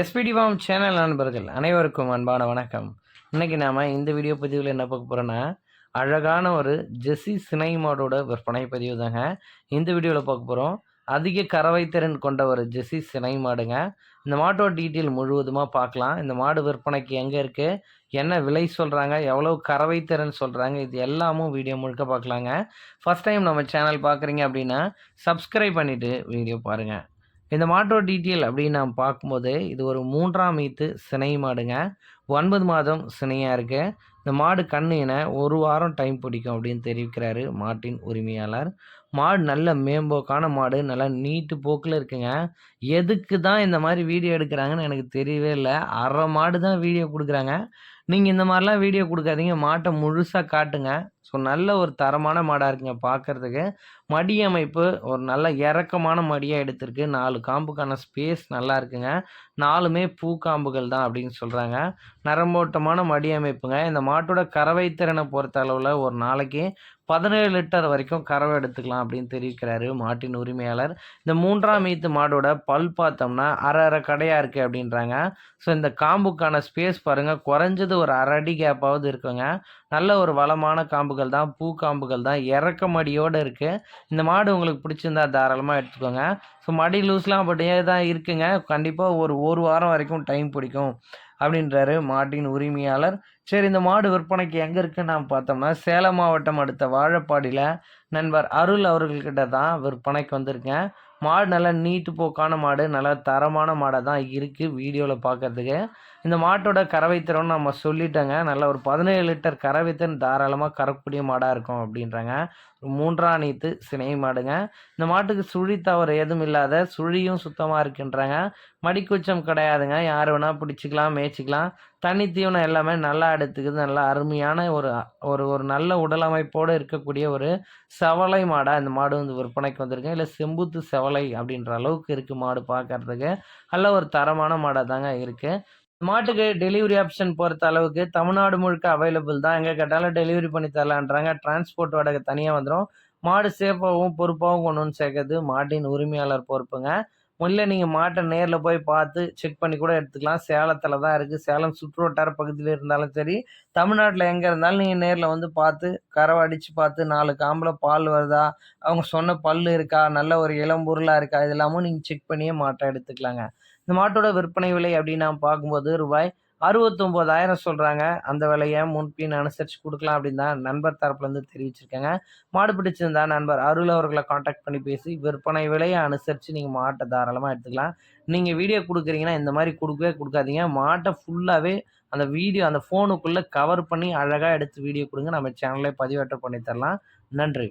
SPD form channel நண்பர்கள் அனைவருக்கும் அன்பான வணக்கம். இன்றைக்கி நாம் இந்த வீடியோ பதிவில் என்ன பார்க்க போகிறோன்னா அழகான ஒரு ஜெஸ்ஸி சினைமாடோட விற்பனை பதிவு தாங்க. இந்த வீடியோவில் பார்க்க போகிறோம் அதிக கறவை திறன் கொண்ட ஒரு ஜெஸ்ஸி சினை மாடுங்க. இந்த மாட்டோட டீட்டெயில் முழுவதுமாக பார்க்கலாம். இந்த மாடு விற்பனைக்கு எங்கே இருக்குது என்ன விலை சொல்கிறாங்க எவ்வளோ கறவை திறன் சொல்கிறாங்க இது எல்லாமும் வீடியோ முழுக்க பார்க்கலாங்க. ஃபஸ்ட் டைம் நம்ம சேனல் பார்க்குறீங்க அப்படின்னா சப்ஸ்கிரைப் பண்ணிவிட்டு வீடியோ பாருங்கள் இந்த மாட்டோ டீட்டெயில் அப்படின்னு நாம் பார்க்கும்போது இது ஒரு மூன்றாம் ஈத்து சினை மாடுங்க. ஒன்பது மாதம் சினையாக இருக்குது இந்த மாடு கண்ணுன ஒரு வாரம் டைம் பிடிக்கும் அப்படின்னு தெரிவிக்கிறாரு மாட்டின் உரிமையாளர். மாடு நல்ல மேம்போக்கான மாடு நல்லா நீட்டு போக்கில் இருக்குங்க. எதுக்கு தான் இந்த மாதிரி வீடியோ எடுக்கிறாங்கன்னு எனக்கு தெரியவே இல்லை. அரை மாடு தான் வீடியோ கொடுக்குறாங்க. நீங்கள் இந்த மாதிரிலாம் வீடியோ கொடுக்காதீங்க. மாட்டை முழுசாக காட்டுங்க. ஸோ நல்ல ஒரு தரமான மாடாக இருக்குங்க பார்க்குறதுக்கு மடி அமைப்பு ஒரு நல்ல இறக்கமான மடியாக எடுத்திருக்கு. நாலு காம்புக்கான ஸ்பேஸ் நல்லா இருக்குங்க. நாலுமே பூக்காம்புகள் தான் அப்படின்னு சொல்கிறாங்க நரம்போட்டமான மடி அமைப்புங்க. இந்த மாட்டோட கறவை திறனை பொறுத்த அளவில் ஒரு நாளைக்கு பதினேழு லிட்டர் வரைக்கும் கறவை எடுத்துக்கலாம் அப்படின்னு தெரிவிக்கிறாரு மாட்டின் உரிமையாளர். இந்த மூன்றாம் ஈத்து மாடோட பல் பார்த்தோம்னா அரை அரை கடையாக இருக்குது அப்படின்றாங்க. ஸோ இந்த காம்புக்கான ஸ்பேஸ் பாருங்கள் குறைஞ்சது ஒரு அரை அடி கேப்பாவது இருக்குங்க. நல்ல ஒரு வளமான காம்புகள் தான். பூ காம்புகள் தான். இறக்க மடியோடு இருக்குது இந்த மாடு உங்களுக்கு பிடிச்சிருந்தா தாராளமாக எடுத்துக்கோங்க. ஸோ மடி லூஸ்லாம் அப்படியே தான் இருக்குங்க? கண்டிப்பாக ஒரு ஒரு வாரம் வரைக்கும் டைம் பிடிக்கும் அப்படின்றாரு மாட்டின் உரிமையாளர். சரி இந்த மாடு விற்பனைக்கு எங்கே இருக்குன்னு நாம் பார்த்தோம்னா சேலம் மாவட்டம் அடுத்த வாழப்பாடியில் நண்பர் அருள் அவர்கள்கிட்ட தான் விற்பனைக்கு வந்திருக்கேன். மாடு நல்லா நீட்டு போக்கான மாடு நல்லா தரமான மாடாக தான் இருக்குது வீடியோவில் பார்க்குறதுக்கு இந்த மாட்டோட கறவைத்திறன் நம்ம சொல்லிட்டோங்க. நல்ல ஒரு பதினேழு லிட்டர் கறவைத்திறன் தாராளமாக கறக்கூடிய மாடாக இருக்கும் அப்படின்றாங்க. மூன்றாம் நீத்து சினை மாடுங்க. இந்த மாட்டுக்கு சுழி தவறு எதுவும் இல்லாத சுழியும் சுத்தமாக இருக்குன்றாங்க. மடிக்குச்சம் கிடையாதுங்க. யார் வேணால் பிடிச்சிக்கலாம் மேய்ச்சிக்கலாம். தனி தீவனம் எல்லாமே நல்லா எடுத்துக்குது. நல்லா அருமையான ஒரு ஒரு ஒரு நல்ல உடல் அமைப்போடு இருக்கக்கூடிய ஒரு செவலை மாடாக இந்த மாடு வந்து விற்பனைக்கு வந்திருக்கு. இல்லை செம்புத்து செவலை அப்படின்ற அளவுக்கு இருக்குது மாடு பார்க்கறதுக்கு நல்ல ஒரு தரமான மாடாக தாங்க இருக்குது மாட்டுக்கு டெலிவரி ஆப்ஷன் பொறுத்த அளவுக்கு தமிழ்நாடு முழுக்க அவைலபிள் தான். எங்கே கேட்டாலும் டெலிவரி பண்ணி தரலான்றாங்க. டிரான்ஸ்போர்ட் வாடகை தனியாக வந்துடும் மாடு சேஃபாகவும் பொறுப்பாகவும் கொண்டு வந்து சேர்க்கறது மாட்டின் உரிமையாளர் பொறுப்புங்க. முதல்ல நீங்கள் மாட்டை நேரில் போய் பார்த்து செக் பண்ணி கூட எடுத்துக்கலாம். சேலத்தில் தான் இருக்குது சேலம் சுற்றுவட்டார பகுதியில் இருந்தாலும் சரி தமிழ்நாட்டில் எங்கே இருந்தாலும் நீங்கள் நேரில் வந்து பார்த்து கறவை அடித்து பார்த்து நாலு காம்பில் பால் வருதா அவங்க சொன்ன பல் இருக்கா நல்ல ஒரு இளம்பொருளாக இருக்கா இதெல்லாமும் நீங்கள் செக் பண்ணியே மாட்டை எடுத்துக்கலாங்க. இந்த மாட்டோட விற்பனை விலை அப்படின்னு நான் பார்க்கும்போது ரூபாய் அறுபத்தொம்போதாயிரம் சொல்கிறாங்க அந்த விலையை முன்பின் அனுசரித்து கொடுக்கலாம் அப்படின்னு தான் நண்பர் தரப்புலேருந்து தெரிவிச்சிருக்காங்க. மாடு பிடிச்சிருந்தா நண்பர் அருள் அவர்களை காண்டாக்ட் பண்ணி பேசி விற்பனை விலையை அனுசரித்து நீங்கள் மாட்டை தாராளமாக எடுத்துக்கலாம். நீங்கள் வீடியோ கொடுக்குறீங்கன்னா இந்த மாதிரி கொடுக்கவே கொடுக்காதீங்க. மாட்டை ஃபுல்லாகவே அந்த வீடியோ அந்த ஃபோனுக்குள்ளே கவர் பண்ணி அழகாக எடுத்து வீடியோ கொடுங்க. நம்ம சேனலே பதிவேற்றம் பண்ணி தரலாம் நன்றி.